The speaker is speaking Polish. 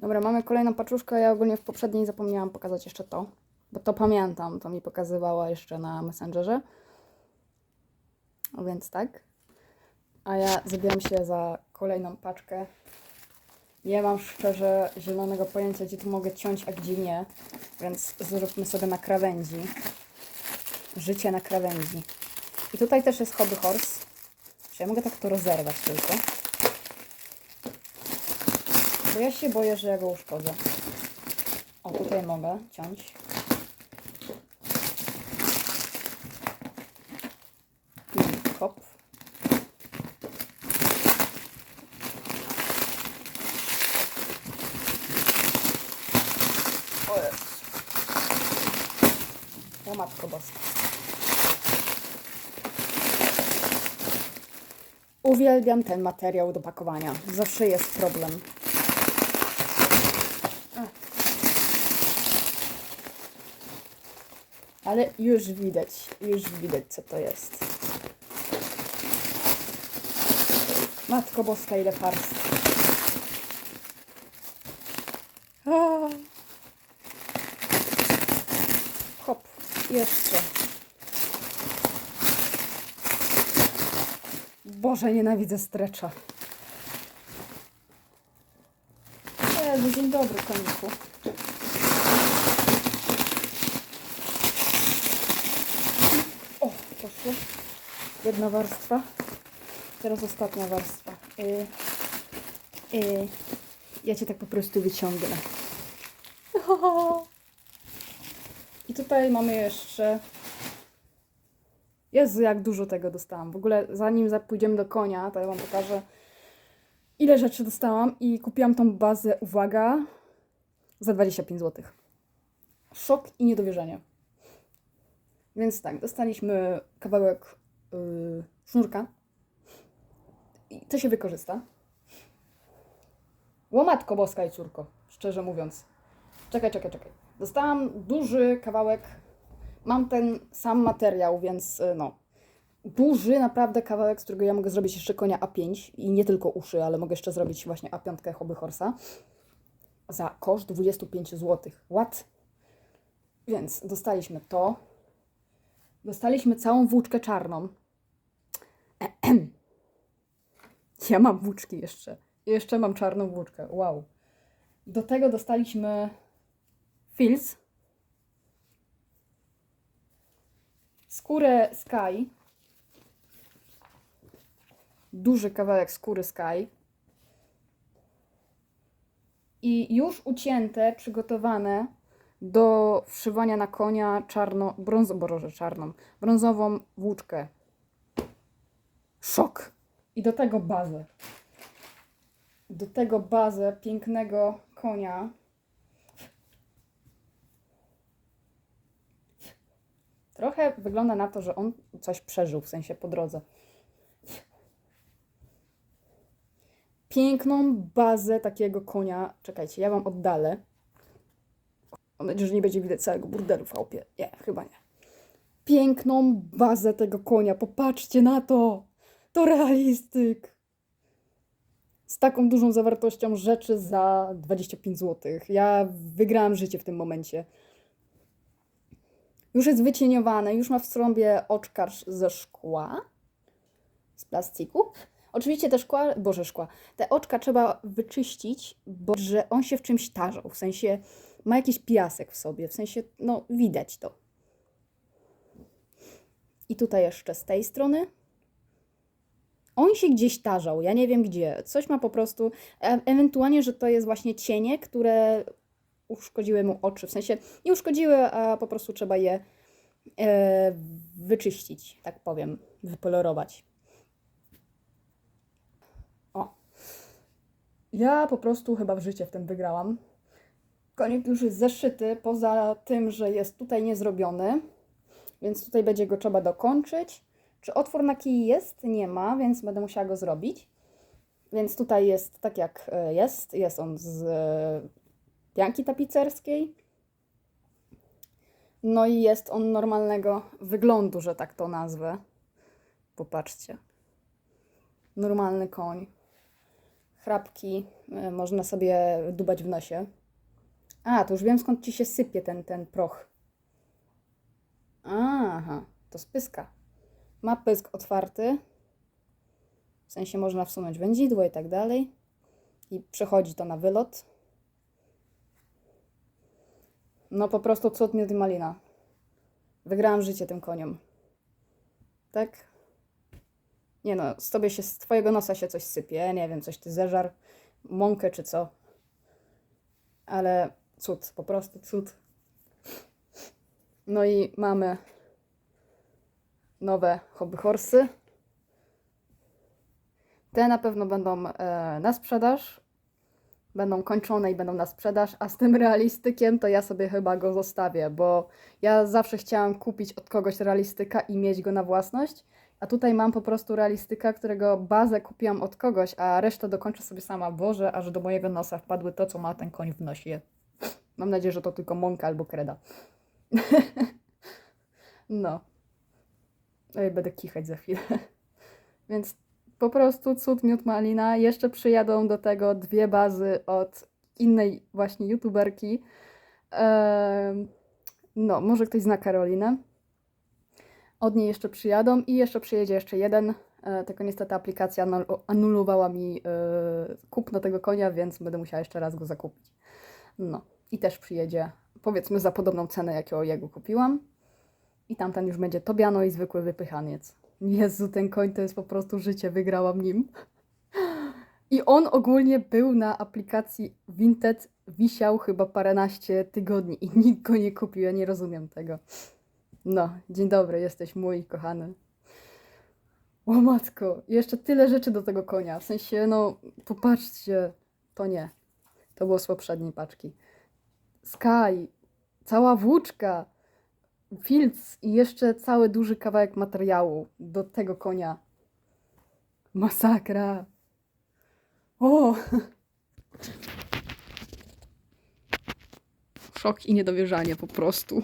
Dobra, mamy kolejną paczuszkę. Ja ogólnie w poprzedniej zapomniałam pokazać jeszcze to, bo to pamiętam, to mi pokazywała jeszcze na Messengerze. Więc tak. A ja zabieram się za kolejną paczkę. Nie mam szczerze zielonego pojęcia, gdzie tu mogę ciąć, a gdzie nie, więc zróbmy sobie na krawędzi. Życie na krawędzi. I tutaj też jest hobby horse. Czy ja mogę tak to rozerwać tylko? Bo ja się boję, że ja go uszkodzę. O, tutaj mogę ciąć. I hop. O Jezu. O matko boska. Uwielbiam ten materiał do pakowania. Zawsze jest problem. Ale już widać, już widać co to jest. Matko Boska, ile farstw. Hop, jeszcze. Boże, nienawidzę strecza. Jezu, dzień dobry, koniku. O, Jedna warstwa. Teraz ostatnia warstwa. Y, y, ja cię tak po prostu wyciągnę. I tutaj mamy jeszcze. Jezu, jak dużo tego dostałam. W ogóle zanim za- pójdziemy do konia, to ja Wam pokażę, ile rzeczy dostałam. I kupiłam tą bazę, uwaga, za 25 zł. Szok i niedowierzanie. Więc tak, dostaliśmy kawałek yy, sznurka. I to się wykorzysta. Łomatko boska i córko, szczerze mówiąc. Czekaj, czekaj, czekaj. Dostałam duży kawałek. Mam ten sam materiał, więc yy, no. Duży naprawdę kawałek, z którego ja mogę zrobić jeszcze konia A5 i nie tylko uszy, ale mogę jeszcze zrobić właśnie A5 Hobby Horsa za koszt 25 zł. What? Więc dostaliśmy to. Dostaliśmy całą włóczkę czarną. Ja mam włóczki jeszcze. Jeszcze mam czarną włóczkę. Wow. Do tego dostaliśmy filc. Skórę Sky. Duży kawałek skóry Sky. I już ucięte, przygotowane do wszywania na konia czarno, brązo, boże, czarną, brązową włóczkę. Szok. I do tego bazę. Do tego bazę pięknego konia. Trochę wygląda na to, że on coś przeżył, w sensie po drodze. Piękną bazę takiego konia. Czekajcie, ja wam oddalę. Mam nadzieję, że nie będzie widać całego burdelu w chałupie. Nie, chyba nie. Piękną bazę tego konia. Popatrzcie na to. To realistyk. Z taką dużą zawartością rzeczy za 25 zł. Ja wygrałam życie w tym momencie. Już jest wycieniowane, już ma w sobie oczkarz ze szkła, z plastiku. Oczywiście te szkła, boże szkła, te oczka trzeba wyczyścić, bo że on się w czymś tarzał, w sensie ma jakiś piasek w sobie, w sensie, no widać to. I tutaj jeszcze z tej strony. On się gdzieś tarzał, ja nie wiem gdzie. Coś ma po prostu, e ewentualnie, że to jest właśnie cienie, które uszkodziły mu oczy. W sensie nie uszkodziły, a po prostu trzeba je e, wyczyścić, tak powiem, wypolerować. O. Ja po prostu chyba w życie w tym wygrałam. Konik już jest zeszyty, poza tym, że jest tutaj niezrobiony, więc tutaj będzie go trzeba dokończyć. Czy otwór na kij jest? Nie ma, więc będę musiała go zrobić. Więc tutaj jest tak jak e, jest. Jest on z e, pianki tapicerskiej. No i jest on normalnego wyglądu, że tak to nazwę. Popatrzcie. Normalny koń. chrapki e, można sobie dubać w nosie. A, to już wiem skąd ci się sypie ten, ten proch. Aha, to z pyska. Ma pysk otwarty. W sensie można wsunąć wędzidło i tak dalej. I przechodzi to na wylot. No po prostu cud miód i malina. Wygrałam życie tym koniom. Tak? Nie no, z tobie się, z twojego nosa się coś sypie, nie wiem, coś ty zeżar, mąkę czy co. Ale cud, po prostu cud. No i mamy nowe hobby horsy. Te na pewno będą e, na sprzedaż. Będą kończone i będą na sprzedaż, a z tym realistykiem to ja sobie chyba go zostawię, bo ja zawsze chciałam kupić od kogoś realistyka i mieć go na własność. A tutaj mam po prostu realistyka, którego bazę kupiłam od kogoś, a resztę dokończę sobie sama. Boże, aż do mojego nosa wpadły to, co ma ten koń w nosie. Mam nadzieję, że to tylko mąka albo kreda. no. Ej, będę kichać za chwilę. Więc po prostu cud miód malina. Jeszcze przyjadą do tego dwie bazy od innej właśnie youtuberki. No, może ktoś zna Karolinę. Od niej jeszcze przyjadą i jeszcze przyjedzie jeszcze jeden. E, tylko niestety aplikacja anul- anulowała mi e, kupno tego konia, więc będę musiała jeszcze raz go zakupić. No i też przyjedzie, powiedzmy, za podobną cenę, jaką jego kupiłam. I tamten już będzie Tobiano i zwykły wypychaniec. Jezu, ten koń to jest po prostu życie, wygrałam nim. I on ogólnie był na aplikacji Vinted, wisiał chyba paręnaście tygodni i nikt go nie kupił, ja nie rozumiem tego. No, dzień dobry, jesteś mój kochany. O matko, jeszcze tyle rzeczy do tego konia. W sensie, no, popatrzcie, to nie. To było z poprzedniej paczki. Sky, cała włóczka, filc i jeszcze cały duży kawałek materiału do tego konia. Masakra. O! Szok i niedowierzanie po prostu.